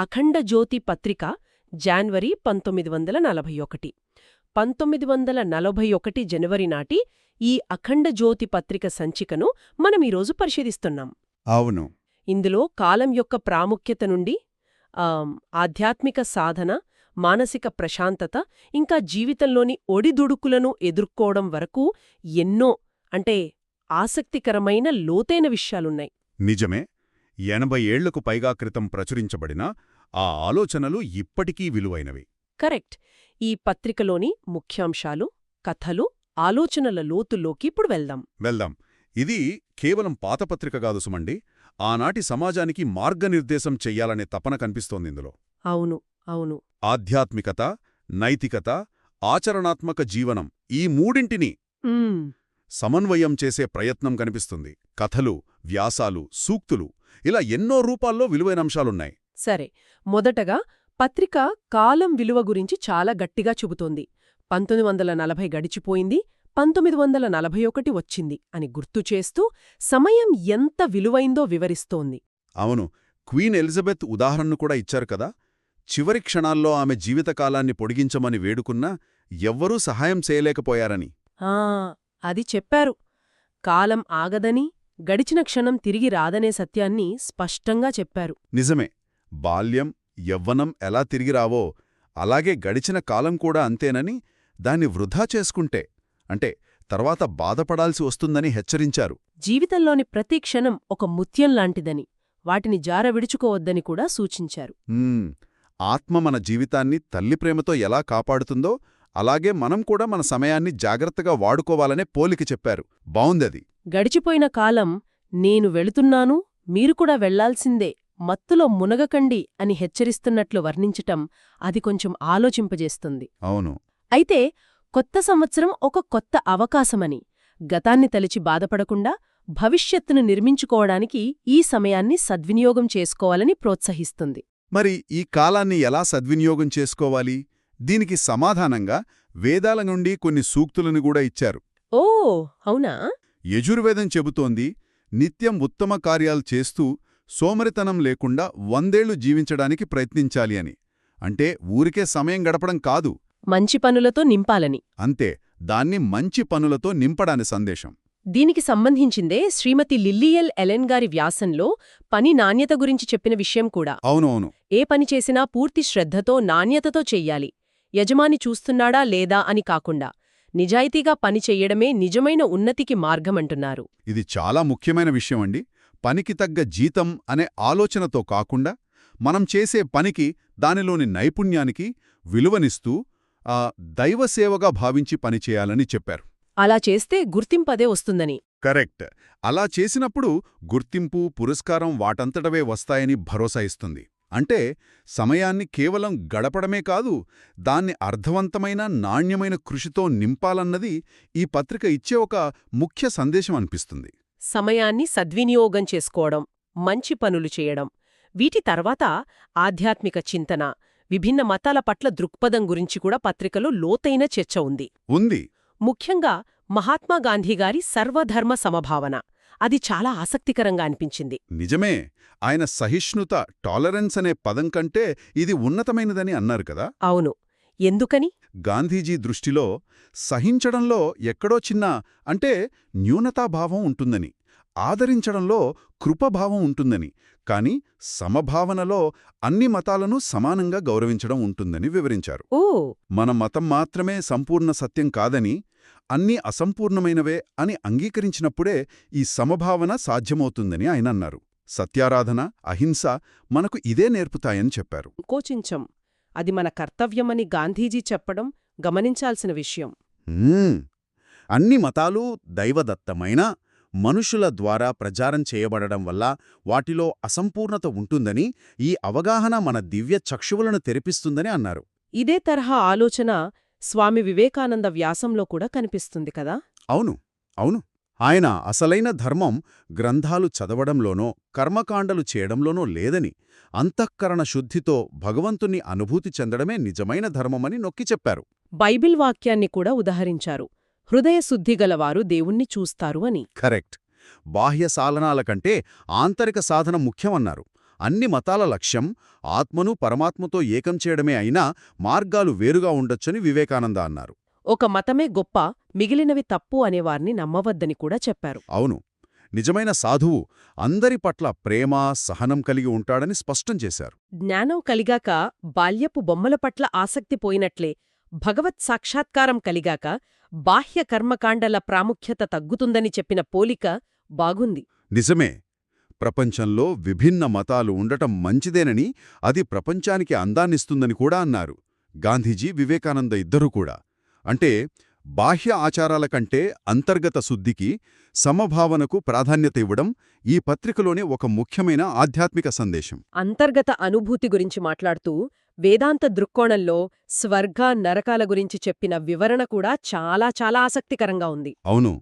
అఖండ జ్యోతి పత్రిక జాన్వరి పంతొమ్మిది వందల నలభై ఒకటి. పంతొమ్మిది వందల నలభై ఒకటి జనవరి నాటి ఈ అఖండ జ్యోతి పత్రిక సంచికను మనం ఈరోజు పరిశీలిస్తున్నాం. అవును. ఇందులో కాలం యొక్క ప్రాముఖ్యత నుండి ఆధ్యాత్మిక సాధన మానసిక ప్రశాంతత ఇంకా జీవితంలోని ఒడిదుడుకులను ఎదుర్కోవడం వరకు ఎన్నో అంటే ఆసక్తికరమైన లోతైన విషయాలున్నాయి. నిజమే. ఎనభై ఏళ్ళకు పైగా క్రితం ప్రచురించబడిన ఆ ఆలోచనలు ఇప్పటికీ విలువైనవి. కరెక్ట్. ఈ పత్రికలోని ముఖ్యాంశాలు కథలు ఆలోచనల లోతుల్లోకి ఇప్పుడు వెళ్దాం. వెళ్దాం. ఇది కేవలం పాతపత్రిక కాదు సుమండి. ఆనాటి సమాజానికి మార్గనిర్దేశం చెయ్యాలనే తపన కనిపిస్తోంది ఇందులో. అవును అవును. ఆధ్యాత్మికత నైతికత ఆచరణాత్మక జీవనం ఈ మూడింటిని. సమన్వయం చేసే ప్రయత్నం కనిపిస్తుంది. కథలు వ్యాసాలు సూక్తులు ఇలా ఎన్నో రూపాల్లో విలువైన అంశాలున్నాయి. సరే మొదటగా పత్రిక కాలం విలువ గురించి చాలా గట్టిగా చెబుతోంది పంతొమ్మిది వందల నలభై గడిచిపోయింది పంతొమ్మిది వందల నలభై ఒకటి వచ్చింది అని గుర్తు చేస్తూ సమయం ఎంత విలువైందో వివరిస్తోంది. అవును క్వీన్ ఎలిజబెత్ ఉదాహరణను కూడా ఇచ్చారు కదా? చివరి క్షణాల్లో ఆమె జీవితకాలాన్ని పొడిగించమని వేడుకున్నా ఎవ్వరూ సహాయం చేయలేకపోయారని. ఆ అది చెప్పారు. కాలం ఆగదని గడిచిన క్షణం తిరిగి రాదనే సత్యాన్ని స్పష్టంగా చెప్పారు. నిజమే. బాల్యం యవ్వనం ఎలా తిరిగి రావో అలాగే గడిచిన కాలం కూడా అంతేనని దాన్ని వృధా చేసుకుంటే అంటే తర్వాత బాధపడాల్సి వస్తుందని హెచ్చరించారు. జీవితంలోని ప్రతి క్షణం ఒక ముత్యం లాంటిదని వాటిని జార విడుచుకోవద్దని కూడా సూచించారు. ఆత్మ మన జీవితాన్ని తల్లి ప్రేమతో ఎలా కాపాడుతుందో అలాగే మనం కూడా మన సమయాన్ని జాగ్రత్తగా వాడుకోవాలనే పోలిక చెప్పారు. బావుందది. గడిచిపోయిన కాలం నేను వెళుతున్నాను మీరు కూడా వెళ్ళాల్సిందే మత్తులో మునగకండి అని హెచ్చరిస్తున్నట్లు వర్ణించటం అది కొంచెం ఆలోచింపజేస్తుంది. అవును. అయితే కొత్త సంవత్సరం ఒక కొత్త అవకాశమని గతాన్ని తలిచి బాధపడకుండా భవిష్యత్తును నిర్మించుకోవడానికి ఈ సమయాన్ని సద్వినియోగం చేసుకోవాలని ప్రోత్సహిస్తుంది. మరి ఈ కాలాన్ని ఎలా సద్వినియోగం చేసుకోవాలి? దీనికి సమాధానంగా వేదాల నుండి కొన్ని సూక్తులను కూడా ఇచ్చారు. ఓ అవునా? యజుర్వేదం చెబుతోంది నిత్యం ఉత్తమ కార్యాలు చేస్తూ సోమరితనం లేకుండా వందేళ్ళు జీవించడానికి ప్రయత్నించాలి అని. అంటే ఊరికే సమయం గడపడం కాదు. మంచి పనులతో నింపాలని. అంతే దాన్ని మంచి పనులతో నింపడాని సందేశం. దీనికి సంబంధించిందే శ్రీమతి లిల్లియల్ ఎలెన్ గారి వ్యాసంలో పని నాణ్యత గురించి చెప్పిన విషయం కూడా. అవునవును. ఏ పని చేసినా పూర్తి శ్రద్ధతో నాణ్యతతో చెయ్యాలి యజమాని చూస్తున్నాడా లేదా అని కాకుండా నిజాయితీగా పని చెయ్యడమే నిజమైన ఉన్నతికి మార్గమంటున్నారు. ఇది చాలా ముఖ్యమైన విషయం అండి పనికి తగ్గ జీతం అనే ఆలోచనతో కాకుండా మనం చేసే పనికి దానిలోని నైపుణ్యానికి విలువనిస్తూ ఆ దైవసేవగా భావించి పనిచేయాలని చెప్పారు. అలా చేస్తే గుర్తింపదే వస్తుందని. కరెక్ట్. అలా చేసినప్పుడు గుర్తింపు పురస్కారం వాటంతటవే వస్తాయని భరోసా ఇస్తుంది. అంటే సమయాన్ని కేవలం గడపడమే కాదు దాన్ని అర్థవంతమైన నాణ్యమైన కృషితో నింపాలన్నది ఈ పత్రిక ఇచ్చే ఒక ముఖ్య సందేశం అనిపిస్తుంది. సమయాన్ని సద్వినియోగం చేసుకోవడం మంచి పనులు చేయడం వీటి తర్వాత ఆధ్యాత్మిక చింతన విభిన్న మతాల పట్ల దృక్పథం గురించి కూడా పత్రికలో లోతైన చర్చ ఉంది. ఉంది. ముఖ్యంగా మహాత్మా గాంధీగారి సర్వధర్మ సమభావన అది చాలా ఆసక్తికరంగా అనిపించింది. నిజమే ఆయన సహిష్ణుత టాలరెన్స్ అనే పదం కంటే ఇది ఉన్నతమైనదని అన్నారు కదా? అవును. ఎందుకని? గాంధీజీ దృష్టిలో సహించడంలో ఎక్కడో చిన్న అంటే న్యూనతాభావం ఉంటుందని ఆదరించడంలో కృపభావం ఉంటుందని కాని సమభావనలో అన్ని మతాలను సమానంగా గౌరవించడం ఉంటుందని వివరించారు. ఓ! మన మతం మాత్రమే సంపూర్ణ సత్యం కాదని అన్నీ అసంపూర్ణమైనవే అని అంగీకరించినప్పుడే ఈ సమభావన సాధ్యమవుతుందని ఆయన అన్నారు. సత్యారాధన అహింస మనకు ఇదే నేర్పుతాయని చెప్పారు. కోచించం. అది మన కర్తవ్యమని గాంధీజీ చెప్పడం గమనించాల్సిన విషయం. అన్ని మతాలు దైవదత్తమైన మనుషుల ద్వారా ప్రచారం చేయబడడం వల్ల వాటిలో అసంపూర్ణత ఉంటుందని ఈ అవగాహన మన దివ్య చక్షువులను తెరిపిస్తుందని అన్నారు. ఇదే తరహా ఆలోచన స్వామి వివేకానంద వ్యాసంలో కూడా కనిపిస్తుంది కదా? అవును. అవును. ఆయన అసలైన ధర్మం గ్రంథాలు చదవడంలోనో కర్మకాండలు చేయడంలోనో లేదని అంతఃకరణ శుద్ధితో భగవంతుని అనుభూతి చెందడమే నిజమైన ధర్మమని నొక్కి చెప్పారు. బైబిల్ వాక్యాన్ని కూడా ఉదహరించారు. హృదయ శుద్ధి గలవారు దేవుణ్ణి చూస్తారు అని. కరెక్ట్. బాహ్య సాధనాల కంటే ఆంతరిక సాధన ముఖ్యమన్నారు. అన్ని మతాల లక్ష్యం ఆత్మను పరమాత్మతో ఏకం చేయడమే అయినా మార్గాలు వేరుగా ఉండొచ్చని వివేకానంద అన్నారు. ఒక మతమే గొప్ప మిగిలినవి తప్పు అనేవారిని నమ్మవద్దని కూడా చెప్పారు. అవును. నిజమైన సాధువు అందరి పట్ల ప్రేమ సహనం కలిగి ఉంటాడని స్పష్టం చేశారు. జ్ఞానం కలిగాక బాల్యపు బొమ్మల పట్ల ఆసక్తి పోయినట్లే భగవత్ సాక్షాత్కారం కలిగాక బాహ్య కర్మకాండల ప్రాముఖ్యత తగ్గుతుందని చెప్పిన పోలిక బాగుంది. నిజమే. ప్రపంచంలో విభిన్న మతాలు ఉండటం మంచిదేనని అది ప్రపంచానికి అందాన్నిస్తుందని కూడా అన్నారు. గాంధీజీ వివేకానంద ఇద్దరూ కూడా. అంటే బాహ్య ఆచారాల కంటే అంతర్గత శుద్ధికి సమభావనకు ప్రాధాన్యత ఇవ్వడం ఈ పత్రికలోనే ఒక ముఖ్యమైన ఆధ్యాత్మిక సందేశం. అంతర్గత అనుభూతి గురించి మాట్లాడుతూ వేదాంత దృక్కోణంలో స్వర్గ నరకాల గురించి చెప్పిన వివరణ కూడా చాలా చాలా ఆసక్తికరంగా ఉంది. అవును.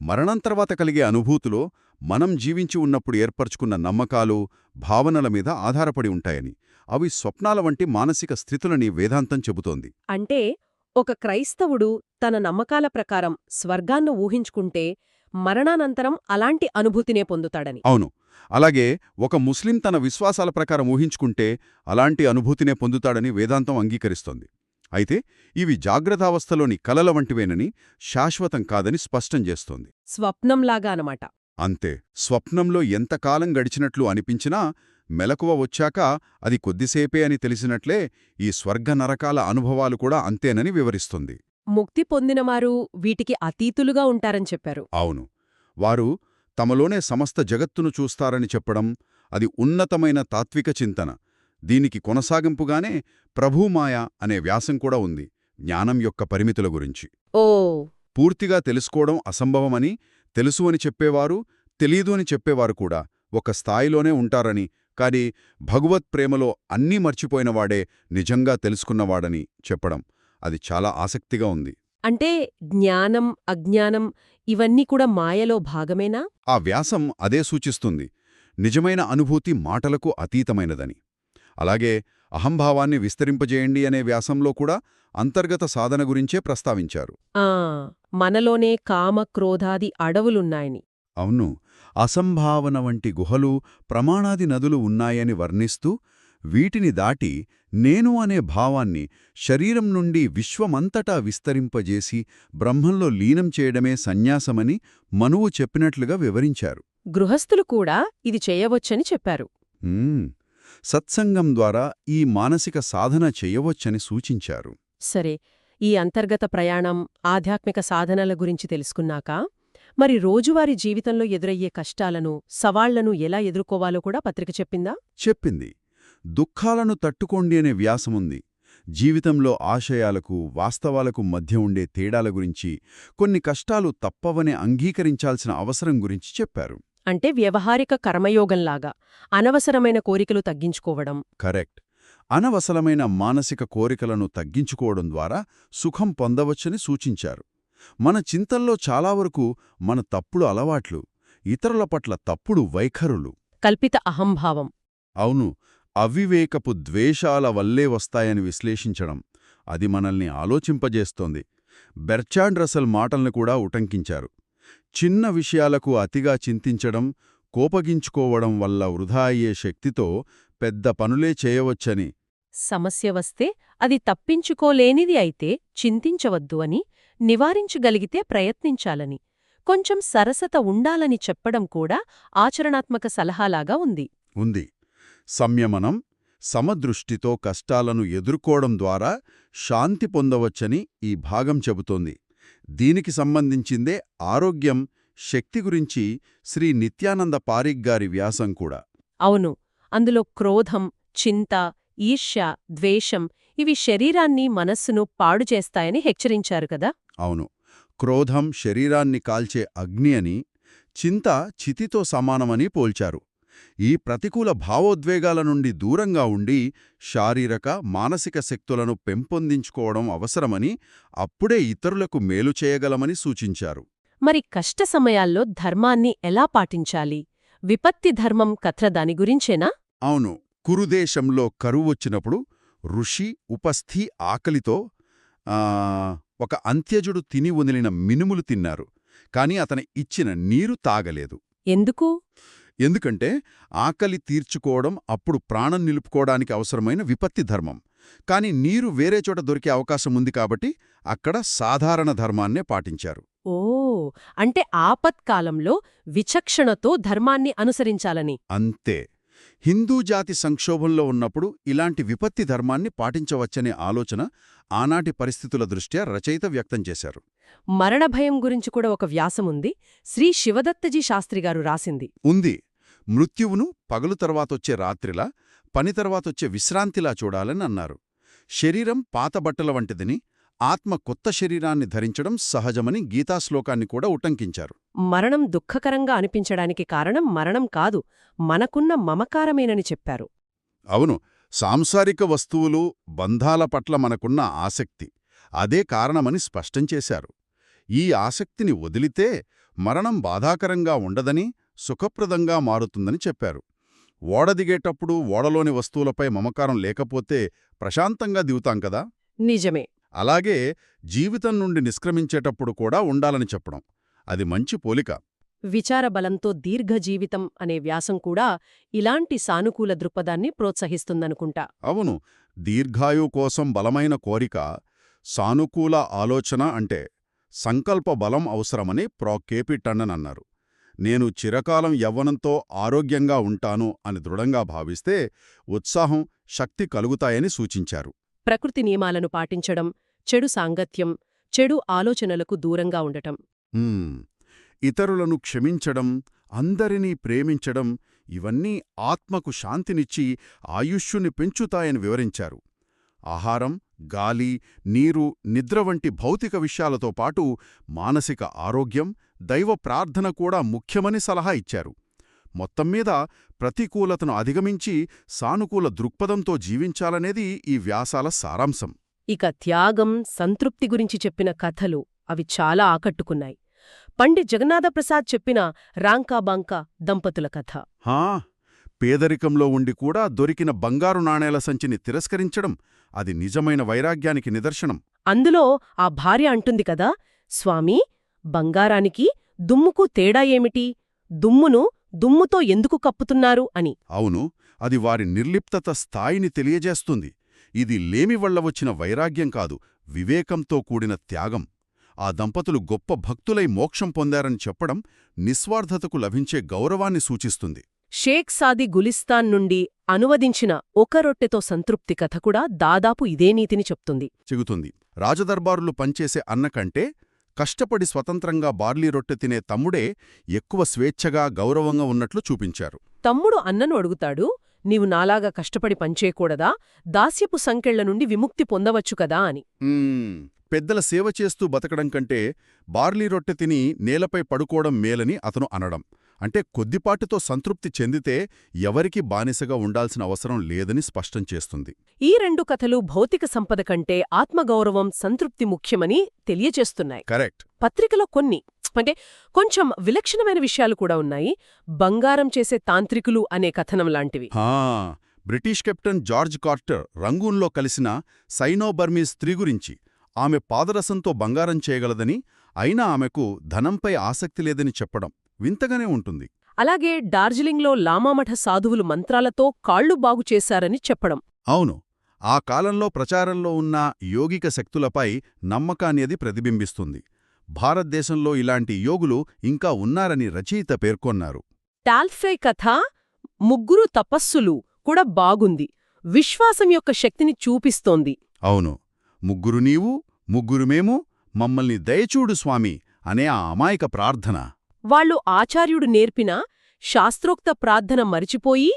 మరణం తర్వాత కలిగే అనుభూతులో మనం జీవించి ఉన్నప్పుడు ఏర్పరచుకున్న నమ్మకాలు భావనల మీద ఆధారపడి ఉంటాయని. అవి స్వప్నాల వంటి మానసిక స్థితులని వేదాంతం చెబుతోంది. అంటే ఒక క్రైస్తవుడు తన నమ్మకాల ప్రకారం స్వర్గాన్ని ఊహించుకుంటే మరణానంతరం అలాంటి అనుభూతినే పొందుతాడని. అవును. అలాగే ఒక ముస్లిం తన విశ్వాసాల ప్రకారం ఊహించుకుంటే అలాంటి అనుభూతినే పొందుతాడని వేదాంతం అంగీకరిస్తోంది. అయితే ఇవి జాగ్రత్తావస్థలోని కలల వంటివేనని శాశ్వతం కాదని స్పష్టం చేస్తోంది. స్వప్నంలాగా అనమాట అంతే. స్వప్నంలో ఎంతకాలం గడిచినట్లు అనిపించినా మెలకువ వచ్చాక అది కొద్దిసేపే అని తెలిసినట్లే ఈ స్వర్గ నరకాల అనుభవాలు కూడా అంతేనని వివరిస్తుంది. ముక్తి పొందినవారు వీటికి అతీతులుగా ఉంటారని చెప్పారు. అవును. వారు తమలోనే సమస్త జగత్తును చూస్తారని చెప్పడం అది ఉన్నతమైన తాత్విక చింతన. దీనికి కొనసాగింపుగానే ప్రభుమాయ అనే వ్యాసం కూడా ఉంది జ్ఞానం యొక్క పరిమితుల గురించి. ఓ! పూర్తిగా తెలుసుకోవడం అసంభవమని తెలుసు అని చెప్పేవారు తెలీదు అని చెప్పేవారు కూడా ఒక స్థాయిలోనే ఉంటారని కాని భగవత్ ప్రేమలో అన్నీ మర్చిపోయినవాడే నిజంగా తెలుసుకున్నవాడని చెప్పడం అది చాలా ఆసక్తిగా ఉంది. అంటే జ్ఞానం అజ్ఞానం ఇవన్నీ కూడా మాయలో భాగమేనా? ఆ వ్యాసం అదే సూచిస్తుంది. నిజమైన అనుభూతి మాటలకు అతీతమైనదని. అలాగే అహంభావాన్ని విస్తరింపజేయండి అనే వ్యాసంలో కూడా అంతర్గత సాధన గురించే ప్రస్తావించారు. ఆ! మనలోనే కామ క్రోధాది అడవులున్నాయని. అవును. అసంభావన వంటి గుహలు ప్రమాణాది నదులు ఉన్నాయని వర్ణిస్తూ వీటిని దాటి నేను అనే భావాన్ని శరీరం నుండి విశ్వమంతటా విస్తరింపజేసి బ్రహ్మంలో లీనం చేయడమే సన్యాసమని మనువు చెప్పినట్లుగా వివరించారు. గృహస్థులు కూడా ఇది చేయవచ్చని చెప్పారు. సత్సంగం ద్వారా ఈ మానసిక సాధన చేయవచ్చని సూచించారు. సరే ఈ అంతర్గత ప్రయాణం ఆధ్యాత్మిక సాధనల గురించి తెలుసుకున్నాక మరి రోజువారీ జీవితంలో ఎదురయ్యే కష్టాలను సవాళ్ళను ఎలా ఎదుర్కోవాలో కూడా పత్రిక చెప్పిందా? చెప్పింది. దుఃఖాలను తట్టుకోండి అనే వ్యాసముంది. జీవితంలో ఆశయాలకు వాస్తవాలకు మధ్య ఉండే తేడాల గురించి కొన్ని కష్టాలు తప్పవని అంగీకరించాల్సిన అవసరం గురించి చెప్పారు. అంటే వ్యవహారిక కర్మయోగంలాగా అనవసరమైన కోరికలు తగ్గించుకోవడం. కరెక్ట్. అనవసరమైన మానసిక కోరికలను తగ్గించుకోవడం ద్వారా సుఖం పొందవచ్చని సూచించారు. మన చింతల్లో చాలా వరకు మన తప్పుడు అలవాట్లు ఇతరుల పట్ల తప్పుడు వైఖరులు. కల్పిత అహంభావం. అవును అవివేకపు ద్వేషాల వల్లే వస్తాయని విశ్లేషించడం అది మనల్ని ఆలోచింపజేస్తోంది. బెర్చాండ్ రసల్ మాటల్ని కూడా ఉటంకించారు. చిన్న విషయాలకు అతిగా చింతించడం కోపగించుకోవడం వల్ల వృధా అయ్యే శక్తితో పెద్ద పనులే చేయవచ్చని. సమస్య వస్తే అది తప్పించుకోలేనిది అయితే చింతించవద్దు అని నివారించగలిగితే ప్రయత్నించాలని కొంచెం సరసత ఉండాలని చెప్పడం కూడా ఆచరణాత్మక సలహాలాగా ఉంది. ఉంది. సంయమనం సమదృష్టితో కష్టాలను ఎదుర్కోవడం ద్వారా శాంతి పొందవచ్చని ఈ భాగం చెబుతోంది. దీనికి సంబంధించిందే ఆరోగ్యం శక్తి గురించి శ్రీ నిత్యానంద పారిక్ గారి వ్యాసం కూడా. అవును. అందులో క్రోధం చింత ఈర్ష్య ద్వేషం ఇవి శరీరాన్ని మనస్సును పాడు చేస్తాయని హెచ్చరించారు కదా! అవును. క్రోధం శరీరాన్ని కాల్చే అగ్ని అని చింత చితితో సమానమని పోల్చారు. ఈ ప్రతికూల భావోద్వేగాల నుండి దూరంగా ఉండి శారీరక మానసిక శక్తులను పెంపొందించుకోవడం అవసరమని అప్పుడే ఇతరులకు మేలు చేయగలమని సూచించారు. మరి కష్ట సమయాల్లో ధర్మాన్ని ఎలా పాటించాలి? విపత్తి ధర్మం కథ దాని గురించేనా? అవును. కురుదేశంలో కరువొచ్చినప్పుడు ఋషి ఉపస్థి ఆకలితో ఆ, ఒక అంత్యజుడు తిని వదిలిన మినుములు తిన్నారు కాని అతని ఇచ్చిన నీరు తాగలేదు. ఎందుకు? ఎందుకంటే ఆకలి తీర్చుకోవడం అప్పుడు ప్రాణం నిలుపుకోవడానికి అవసరమైన విపత్తి ధర్మం. కాని నీరు వేరే చోట దొరికే అవకాశం ఉంది కాబట్టి అక్కడ సాధారణ ధర్మాన్నే పాటించారు. ఓ అంటే ఆపత్కాలంలో విచక్షణతో ధర్మాన్ని అనుసరించాలని. అంతే. హిందూ జాతి సంక్షోభంలో ఉన్నప్పుడు ఇలాంటి విపత్తి ధర్మాన్ని పాటించవచ్చనే ఆలోచన ఆనాటి పరిస్థితుల దృష్ట్యా రచయిత వ్యక్తం చేశారు. మరణభయం గురించి కూడా ఒక వ్యాసముంది శ్రీ శివదత్తజీ శాస్త్రిగారు రాసింది. ఉంది. మృత్యువును పగలు తర్వాతొచ్చే రాత్రిలా పని తర్వాతొచ్చే విశ్రాంతిలా చూడాలని అన్నారు. శరీరం పాత బట్టల వంటిదని ఆత్మ కొత్త శరీరాన్ని ధరించడం సహజమని గీతాశ్లోకాన్ని కూడా ఉటంకించారు. మరణం దుఃఖకరంగా అనిపించడానికి కారణం మరణం కాదు మనకున్న మమకారమేనని చెప్పారు. అవును సాంసారిక వస్తువులు బంధాల పట్ల మనకున్న ఆసక్తి అదే కారణమని స్పష్టం చేశారు. ఈ ఆసక్తిని వదిలితే మరణం బాధాకరంగా ఉండదని సుఖప్రదంగా మారుతుందని చెప్పారు. ఓడ దిగేటప్పుడు ఓడలోని వస్తువులపై మమకారం లేకపోతే ప్రశాంతంగా దిగుతాం కదా? నిజమే. అలాగే జీవితం నుండి నిష్క్రమించేటప్పుడు కూడా ఉండాలని చెప్పడం. అది మంచి పోలిక. విచారబలంతో దీర్ఘ జీవితం అనే వ్యాసం కూడా ఇలాంటి సానుకూల దృక్పథాన్ని ప్రోత్సహిస్తుందనుకుంటా. అవును. దీర్ఘాయు కోసం బలమైన కోరిక సానుకూల ఆలోచన అంటే సంకల్ప బలం అవసరమని ప్రో కేపీ టండన్ అన్నారు. నేను చిరకాలం యవ్వనంతో ఆరోగ్యంగా ఉంటాను అని దృఢంగా భావిస్తే ఉత్సాహం శక్తి కలుగుతాయని సూచించారు. ప్రకృతి నియమాలను పాటించడం చెడు సాంగత్యం చెడు ఆలోచనలకు దూరంగా ఉండటం. ఇతరులను క్షమించడం అందరినీ ప్రేమించడం ఇవన్నీ ఆత్మకు శాంతినిచ్చి ఆయుష్యుని పెంచుతాయని వివరించారు. ఆహారం గాలి నీరు నిద్ర వంటి భౌతిక విషయాలతో పాటు మానసిక ఆరోగ్యం దైవ ప్రార్థన కూడా ముఖ్యమని సలహా ఇచ్చారు. మొత్తం మీద ప్రతికూలతను అధిగమించి సానుకూల దృక్పథంతో జీవించాలనేది ఈ వ్యాసాల సారాంశం. ఇక త్యాగం సంతృప్తి గురించి చెప్పిన కథలు అవి చాలా ఆకట్టుకున్నాయి. పండిత్ జగన్నాథప్రసాద్ చెప్పిన రాంకాబాంకా దంపతుల కథ. హా! పేదరికంలో ఉండి కూడా దొరికిన బంగారు నాణేల సంచిని తిరస్కరించడం అది నిజమైన వైరాగ్యానికి నిదర్శనం. అందులో ఆ భార్య అంటుంది కదా స్వామీ బంగారానికి దుమ్ముకు తేడా ఏమిటి? దుమ్మును దుమ్ముతో ఎందుకు కప్పుతున్నారు అని. అవును అది వారి నిర్లిప్తత స్థాయిని తెలియజేస్తుంది. ఇది లేమి వల్ల వచ్చిన వైరాగ్యం కాదు వివేకంతో కూడిన త్యాగం. ఆ దంపతులు గొప్ప భక్తులై మోక్షం పొందారని చెప్పడం నిస్వార్థతకు లభించే గౌరవాన్ని సూచిస్తుంది. షేక్ సాది గులిస్తాన్ నుండి అనువదించిన ఒక రొట్టెతో సంతృప్తి కథ కూడా దాదాపు ఇదే నీతిని చెప్తుంది. చెగుతుంది రాజదర్బారులు పనిచేసే అన్న కంటే కష్టపడి స్వతంత్రంగా బార్లీ రొట్టె తినే తమ్ముడే ఎక్కువ స్వేచ్ఛగా గౌరవంగా ఉన్నట్లు చూపించారు. తమ్ముడు అన్నను అడుగుతాడు నీవు నాలాగా కష్టపడి పనిచేయకూడదా దాస్యపు సంకెళ్ళ నుండి విముక్తి పొందవచ్చు కదా? అని. పెద్దల సేవ చేస్తూ బతకడం కంటే బార్లీ రొట్టె తిని నేలపై పడుకోవడం మేలని అతను అనడం. అంటే కొద్దిపాటితో సంతృప్తి చెందితే ఎవరికీ బానిసగా ఉండాల్సిన అవసరం లేదని స్పష్టం చేస్తుంది. ఈ రెండు కథలు భౌతిక సంపద కంటే ఆత్మగౌరవం సంతృప్తి ముఖ్యమని తెలియచేస్తున్నాయి కరెక్ట్. పత్రికలో కొన్ని అంటే కొంచెం విలక్షణమైన విషయాలు కూడా ఉన్నాయి. బంగారం చేసే తాంత్రికులు అనే కథనం లాంటివి. బ్రిటిష్ కెప్టెన్ జార్జ్ కార్టర్ రంగూన్లో కలిసిన సైనోబర్మీ స్త్రీ గురించి ఆమె పాదరసంతో బంగారం చేయగలదని అయినా ఆమెకు ధనంపై ఆసక్తి లేదని చెప్పడం. వింతగానే ఉంటుంది. అలాగే డార్జిలింగ్లో లామామఠ సాధువులు మంత్రాలతో కాళ్ళు బాగు చేశారని చెప్పడం. అవును. ఆ కాలంలో ప్రచారంలో ఉన్న యోగిక శక్తులపై నమ్మకాన్ని అది ప్రతిబింబిస్తుంది. భారతదేశంలో ఇలాంటి యోగులు ఇంకా ఉన్నారని రచయిత పేర్కొన్నారు. టాల్ఫ్రై కథ ముగ్గురు తపస్సులు కూడా బాగుంది. విశ్వాసం యొక్క శక్తిని చూపిస్తోంది. అవును. ముగ్గురు నీవు ముగ్గురు మేము మమ్మల్ని దయచూడు స్వామి అనే ఆ అమాయక ప్రార్థన. వాళ్ళు ఆచార్యుడు నేర్పిన శాస్త్రోక్త ప్రార్థన మరిచిపోయి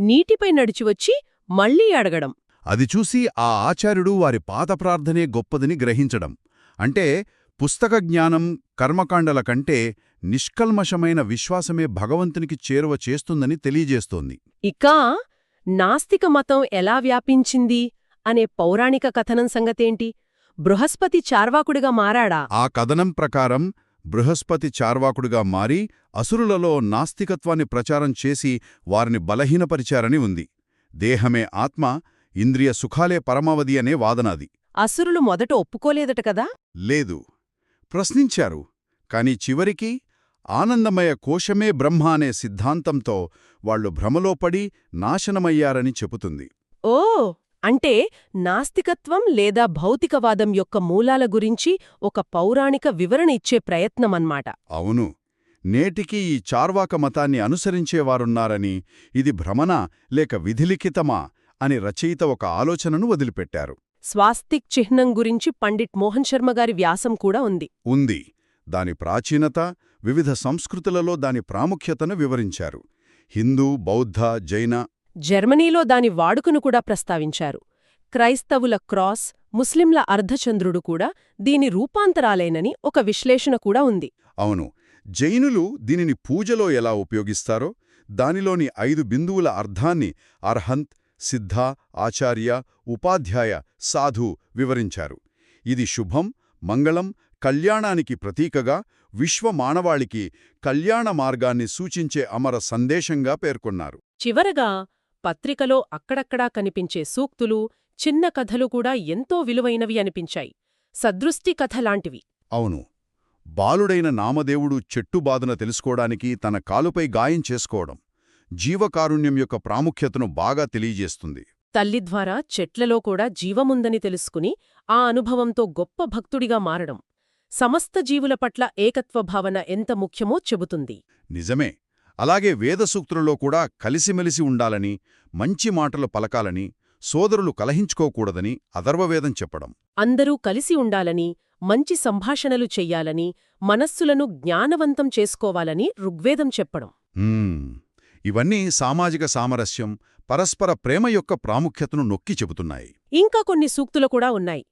నీటిపై నడిచివచ్చి మళ్ళీ అడగడం. అది చూసి ఆ ఆచార్యుడు వారి పాత ప్రార్థనే గొప్పదని గ్రహించడం. అంటే పుస్తక జ్ఞానం కర్మకాండల కంటే నిష్కల్మషమైన విశ్వాసమే భగవంతునికి చేరువ చేస్తుందని తెలియజేస్తోంది. ఇక నాస్తిక మతం ఎలా వ్యాపించింది అనే పౌరాణిక కథనం సంగతేంటి? బృహస్పతి చార్వాకుడిగా మారాడా? ఆ కథనం ప్రకారం బృహస్పతి చార్వాకుడుగా మారి అసురులలో నాస్తికత్వాన్ని ప్రచారం చేసి వారిని బలహీనపరిచారని ఉంది. దేహమే ఆత్మ ఇంద్రియ సుఖాలే పరమావధి అనే వాదనాది. అసురులు మొదట ఒప్పుకోలేదట కదా? లేదు. ప్రశ్నించారు. కాని చివరికి ఆనందమయ కోశమే బ్రహ్మ అనే సిద్ధాంతంతో వాళ్ళు భ్రమలో పడి నాశనమయ్యారని చెబుతుంది. ఓ! అంటే నాస్తికత్వం లేదా భౌతికవాదం యొక్క మూలాల గురించి ఒక పౌరాణిక వివరణ ఇచ్చే ప్రయత్నమన్మాట. అవును. నేటికి ఈ చార్వాక మతాన్ని అనుసరించేవారున్నారని ఇది భ్రమణ లేక విధిలిఖితమా అని రచయిత ఒక ఆలోచనను వదిలిపెట్టారు. స్వాస్తిక్ చిహ్నం గురించి పండిట్ మోహన్ శర్మ గారి వ్యాసం కూడా ఉంది. ఉంది. దాని ప్రాచీనత వివిధ సంస్కృతులలో దాని ప్రాముఖ్యతను వివరించారు. హిందూ బౌద్ధ జైన జర్మనీలో దాని వాడుకను కూడా ప్రస్తావించారు. క్రైస్తవుల క్రాస్ ముస్లింల అర్ధచంద్రుడు కూడా దీని రూపాంతరాలేనని ఒక విశ్లేషణ కూడా ఉంది. అవును. జైనులు దీనిని పూజలో ఎలా ఉపయోగిస్తారో దానిలోని ఐదు బిందువుల అర్థాన్ని అర్హంత్ సిద్ధ ఆచార్య ఉపాధ్యాయ సాధు వివరించారు. ఇది శుభం మంగళం కళ్యాణానికి ప్రతీకగా విశ్వ మానవాళికి కళ్యాణ మార్గాన్ని సూచించే అమర సందేశంగా పేర్కొన్నారు. చివరగా పత్రికలో అక్కడక్కడా కనిపించే సూక్తులు చిన్న కథలు కూడా ఎంతో విలువైనవి అనిపించాయి. సదృష్టి కథలాంటివి అవును. బాలుడైన నామదేవుడు చెట్టుబాదున తెలుసుకోవడానికి తన కాలుపై గాయం చేసుకోవడం జీవకారుణ్యం యొక్క ప్రాముఖ్యతను బాగా తెలియజేస్తుంది. తల్లి ద్వారా చెట్లలో కూడా జీవముందని తెలుసుకుని ఆ అనుభవంతో గొప్ప భక్తుడిగా మారడం సమస్త జీవుల పట్ల ఏకత్వ భావన ఎంత ముఖ్యమో చెబుతుంది. నిజమే. అలాగే వేదసూక్తులలో కూడా కలిసిమెలిసి ఉండాలని మంచి మాటలు పలకాలని సోదరులు కలహించుకోకూడదని అథర్వవేదం చెప్పడం. అందరూ కలిసి ఉండాలని మంచి సంభాషణలు చెయ్యాలని మనస్సులను జ్ఞానవంతం చేసుకోవాలని ఋగ్వేదం చెప్పడం. ఇవన్నీ సామాజిక సామరస్యం పరస్పర ప్రేమ యొక్క ప్రాముఖ్యతను నొక్కి చెబుతున్నాయి. ఇంకా కొన్ని సూక్తులు కూడా ఉన్నాయి.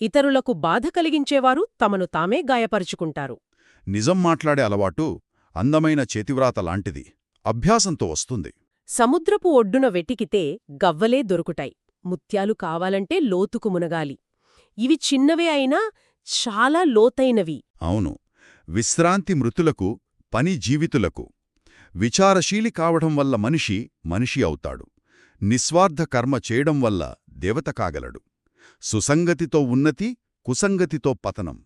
ఇతరులకు బాధ కలిగించేవారు తమను తామే గాయపరుచుకుంటారు. నిజం మాట్లాడే అలవాటు అందమైన చేతివ్రాత లాంటిది. అభ్యాసంతో వస్తుంది. సముద్రపు ఒడ్డున వెటికితే గవ్వలే దొరుకుతాయి. ముత్యాలు కావాలంటే లోతుకు మునగాలి. ఇవి చిన్నవే అయినా చాలా లోతైనవి. అవును. విశ్రాంతి మృతులకు పని జీవితులకు. విచారశీలి కావడం వల్ల మనిషి మనిషి అవుతాడు. నిస్వార్థ కర్మ చేయడం వల్ల దేవత కాగలడు. సుసంగతితో ఉన్నతి కుసంగతితో పతనం.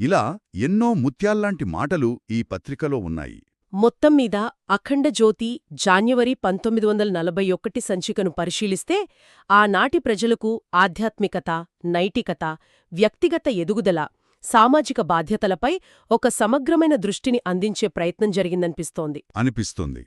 ఇలా ఎన్నో ముత్యాల్లాంటి మాటలు ఈ పత్రికలో ఉన్నాయి. మొత్తం మీద అఖండ జ్యోతి జాన్యువరి పంతొమ్మిది వందల నలభై ఒకటి సంచికను పరిశీలిస్తే ఆనాటి ప్రజలకు ఆధ్యాత్మికత నైతికత వ్యక్తిగత ఎదుగుదల సామాజిక బాధ్యతలపై ఒక సమగ్రమైన దృష్టిని అందించే ప్రయత్నం జరిగిందనిపిస్తోంది. అనిపిస్తుంది.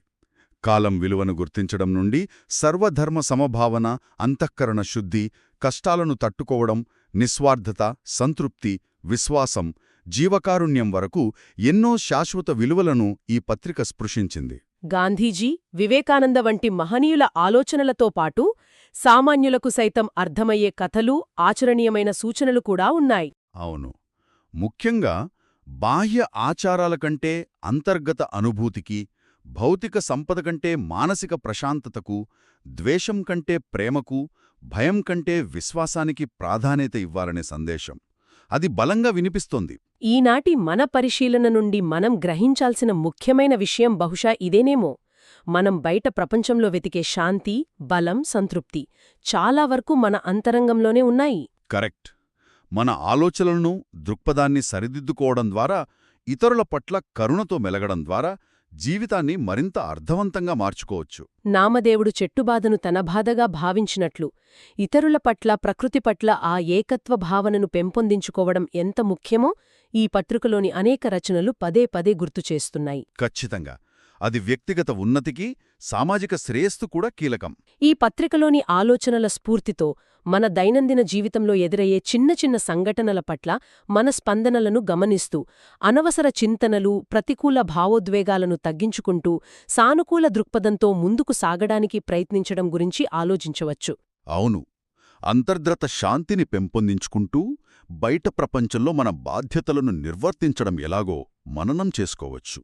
కాలం విలువను గుర్తించడం నుండి సర్వధర్మ సమభావన అంతఃకరణ శుద్ధి కష్టాలను తట్టుకోవడం నిస్వార్థత సంతృప్తి విశ్వాసం జీవకారుణ్యం వరకు ఎన్నో శాశ్వత విలువలను ఈ పత్రిక స్పృశించింది. గాంధీజీ వివేకానంద వంటి మహనీయుల ఆలోచనలతో పాటు సామాన్యులకు సైతం అర్థమయ్యే కథలు ఆచరణీయమైన సూచనలు కూడా ఉన్నాయి. అవును. ముఖ్యంగా బాహ్య ఆచారాల కంటే అంతర్గత అనుభూతికి భౌతిక సంపద కంటే మానసిక ప్రశాంతతకు ద్వేషం కంటే ప్రేమకు భయం కంటే విశ్వాసానికి ప్రాధాన్యత ఇవ్వాలనే సందేశం. అది బలంగా వినిపిస్తోంది. ఈనాటి మన పరిశీలన నుండి మనం గ్రహించాల్సిన ముఖ్యమైన విషయం బహుశా ఇదేనేమో. మనం బయట ప్రపంచంలో వెతికే శాంతి బలం సంతృప్తి చాలా వరకు మన అంతరంగంలోనే ఉన్నాయి. కరెక్ట్. మన ఆలోచనలను దృక్పథాన్ని సరిదిద్దుకోవడం ద్వారా ఇతరుల పట్ల కరుణతో మెలగడం ద్వారా జీవితాన్ని మరింత అర్థవంతంగా మార్చుకోవచ్చు. నామదేవుడు చెట్టుబాధను తన బాధగా భావించినట్లు ఇతరుల పట్ల ప్రకృతి పట్ల ఆ ఏకత్వ భావనను పెంపొందించుకోవడం ఎంత ముఖ్యమో ఈ పత్రికలోని అనేక రచనలు పదే పదే గుర్తుచేస్తున్నాయి ఖచ్చితంగా. అది వ్యక్తిగత ఉన్నతికి సామాజిక శ్రేయస్సు కూడా కీలకం. ఈ పత్రికలోని ఆలోచనల స్ఫూర్తితో మన దైనందిన జీవితంలో ఎదురయ్యే చిన్న చిన్న సంఘటనల పట్ల మన స్పందనలను గమనిస్తూ అనవసర చింతనలు ప్రతికూల భావోద్వేగాలను తగ్గించుకుంటూ సానుకూల దృక్పథంతో ముందుకు సాగడానికి ప్రయత్నించడం గురించి ఆలోచించవచ్చు. అవును. అంతర్ద్రత శాంతిని పెంపొందించుకుంటూ బయట ప్రపంచంలో మన బాధ్యతలను నిర్వర్తించడం ఎలాగో మననం చేసుకోవచ్చు.